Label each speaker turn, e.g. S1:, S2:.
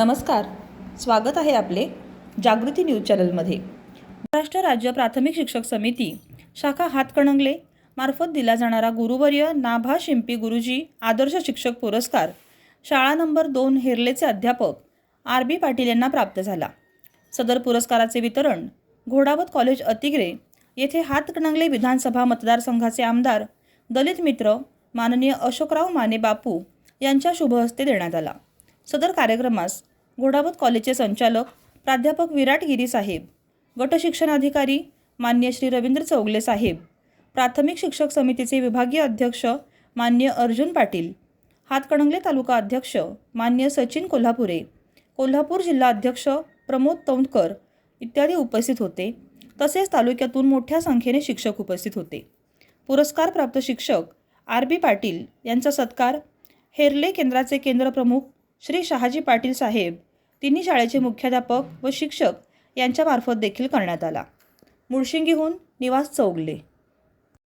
S1: नमस्कार. स्वागत आहे आपले जागृती न्यूज चॅनलमध्ये. महाराष्ट्र राज्य प्राथमिक शिक्षक समिती शाखा हातकणंगले मार्फत दिला जाणारा गुरुवर्य नाभा शिंपी गुरुजी आदर्श शिक्षक पुरस्कार शाळा नंबर दोन हेरलेचे अध्यापक आर बी पाटील यांना प्राप्त झाला. सदर पुरस्काराचे वितरण घोडावत कॉलेज अतिग्रे येथे हातकणंगले विधानसभा मतदारसंघाचे आमदार दलित मित्र माननीय अशोकराव माने बापू यांच्या शुभहस्ते देण्यात आला. सदर कार्यक्रमास घोडावत कॉलेजचे संचालक प्राध्यापक विराट गिरी साहेब गट शिक्षणाधिकारी मान्य श्री रवींद्र चौगले साहेब प्राथमिक शिक्षक समितीचे विभागीय अध्यक्ष मान्य अर्जुन पाटील हातकणंगले तालुका अध्यक्ष मान्य सचिन कोल्हापुरे कोल्हापूर जिल्हा अध्यक्ष प्रमोद तौंडकर इत्यादी उपस्थित होते. तसेच तालुक्यातून मोठ्या संख्येने शिक्षक उपस्थित होते. पुरस्कारप्राप्त शिक्षक आर बी पाटील यांचा सत्कार हेरले केंद्राचे केंद्रप्रमुख श्री शहाजी पाटील साहेब तिन्ही शाळेचे मुख्याध्यापक व शिक्षक यांच्यामार्फत देखील करण्यात आला. मुळशिंगीहून निवास चौगले.